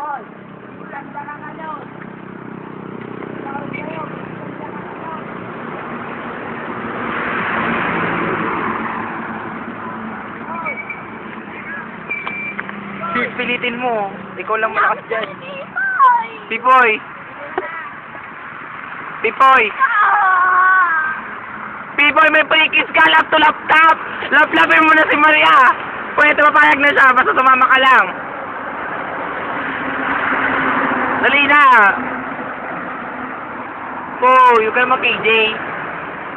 Boy, ulan ka na ngayon. Pilitin mo. Ikaw lang malakas dyan. Pipoy! Pipoy! Pipoy, may pre-kiss ka! Lap to laptop! Laplapin mo na si Maria! Pwede mapayag na siya, basta tumama ka lang. Dali na! Oh, you can mag KJ.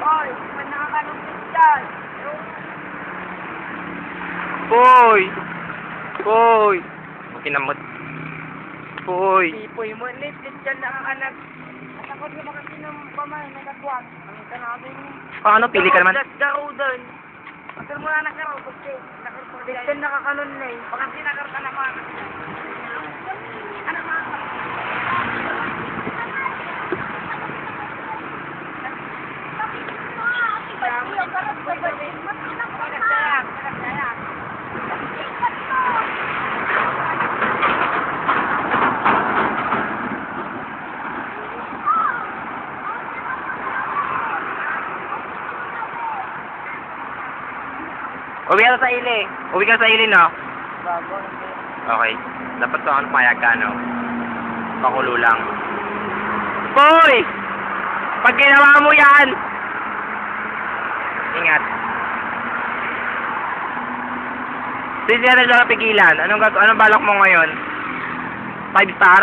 Boy, man nakakalungkot dyan. Poy! Poy! Makinamot. Poy! Pipoy mo, lipit dyan na ang anak. At ako di makasi ng pamay, nagkatwang. Ang sanabi mo. Paano? Pili ka naman. Garo doon. Pagkar mo na nagkaro, kasi nakakalun na eh. Baka sinakar ka naman. Ano mga Uwi ka sa ili. Uwi ka sa ili, no? Okay. Dapat to ano payag ka, no? Pakulo lang. Boy! Pag ginawa mo yan! Ingat. Hindi na lang pigilan. Anong, anong balak mo ngayon? Five star?